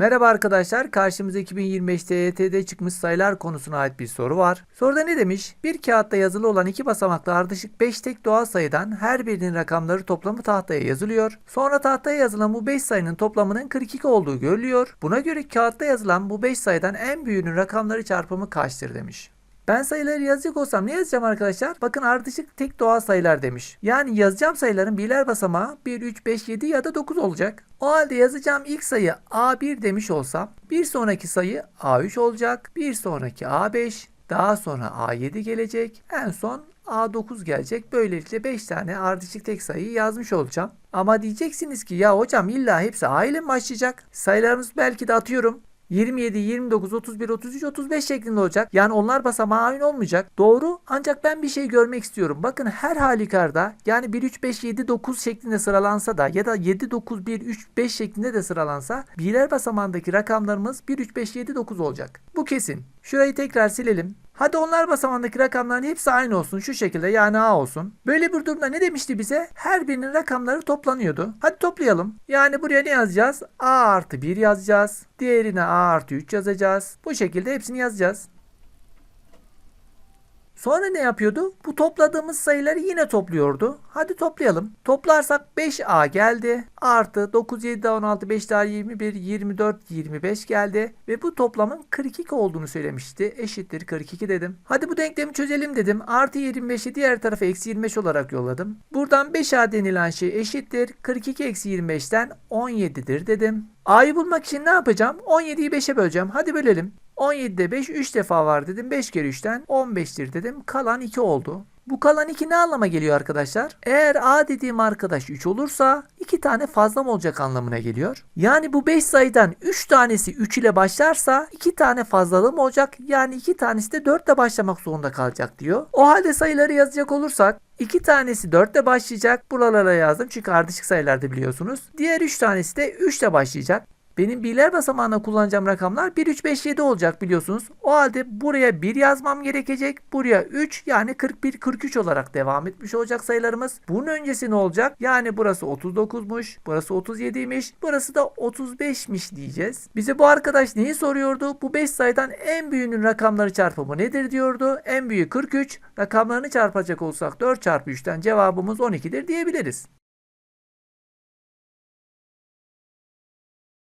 Merhaba arkadaşlar, karşımıza 2025 TYT'de çıkmış sayılar konusuna ait bir soru var. Soruda ne demiş? Bir kağıtta yazılı olan iki basamaklı ardışık 5 tek doğal sayıdan her birinin rakamları toplamı tahtaya yazılıyor. Sonra tahtaya yazılan bu 5 sayının toplamının 42 olduğu görülüyor. Buna göre kağıtta yazılan bu 5 sayıdan en büyüğünün rakamları çarpımı kaçtır demiş. Ben sayıları yazacak olsam ne yazacağım arkadaşlar? Bakın ardışık tek doğal sayılar demiş. Yani yazacağım sayıların birler basamağı 1, 3, 5, 7 ya da 9 olacak. O halde yazacağım ilk sayı A1 demiş olsam bir sonraki sayı A3 olacak. Bir sonraki A5 daha sonra A7 gelecek. En son A9 gelecek. Böylelikle 5 tane ardışık tek sayıyı yazmış olacağım. Ama diyeceksiniz ki ya hocam illa hepsi A ile mi başlayacak? Sayılarımız belki de atıyorum 27, 29, 31, 33, 35 şeklinde olacak. Yani onlar basamağı aynı olmayacak. Doğru ancak ben bir şey görmek istiyorum. Bakın her halükarda yani 1, 3, 5, 7, 9 şeklinde sıralansa da ya da 7, 9, 1, 3, 5 şeklinde de sıralansa birler basamağındaki rakamlarımız 1, 3, 5, 7, 9 olacak. Bu kesin. Şurayı tekrar silelim. Hadi onlar basamağındaki rakamların hepsi aynı olsun şu şekilde yani A olsun. Böyle bir durumda ne demişti bize? Her birinin rakamları toplanıyordu. Hadi toplayalım. Yani buraya ne yazacağız? A artı 1 yazacağız. Diğerine A artı 3 yazacağız. Bu şekilde hepsini yazacağız. Sonra ne yapıyordu? Bu topladığımız sayıları yine topluyordu. Hadi toplayalım. Toplarsak 5A geldi. Artı 9, 7 daha 16, 5 daha 21, 24, 25 geldi. Ve bu toplamın 42 olduğunu söylemişti. Eşittir 42 dedim. Hadi bu denklemi çözelim dedim. Artı 25'i diğer tarafa eksi 25 olarak yolladım. Buradan 5A denilen şey eşittir. 42 eksi 25'ten 17'dir dedim. A'yı bulmak için ne yapacağım? 17'yi 5'e böleceğim. Hadi bölelim. 17'de 5 3 defa var dedim. 5 kere 3'ten 15'tir dedim. Kalan 2 oldu. Bu kalan 2 ne anlama geliyor arkadaşlar? Eğer A dediğim arkadaş 3 olursa 2 tane fazla mı olacak anlamına geliyor. Yani bu 5 sayıdan 3 tanesi 3 ile başlarsa 2 tane fazlalığı mı olacak? Yani 2 tanesi de 4 ile başlamak zorunda kalacak diyor. O halde sayıları yazacak olursak 2 tanesi 4 ile başlayacak. Buralara yazdım çünkü ardışık sayılarda biliyorsunuz. Diğer 3 tanesi de 3 ile başlayacak. Benim birler basamağına kullanacağım rakamlar 1, 3, 5, 7 olacak biliyorsunuz. O halde buraya 1 yazmam gerekecek. Buraya 3 yani 41, 43 olarak devam etmiş olacak sayılarımız. Bunun öncesi ne olacak? Yani burası 39'muş, burası 37'ymiş, burası da 35'miş diyeceğiz. Bize bu arkadaş neyi soruyordu? Bu 5 sayıdan en büyüğünün rakamları çarpımı nedir diyordu. En büyüğü 43. Rakamlarını çarpacak olsak 4 çarpı 3'ten cevabımız 12'dir diyebiliriz.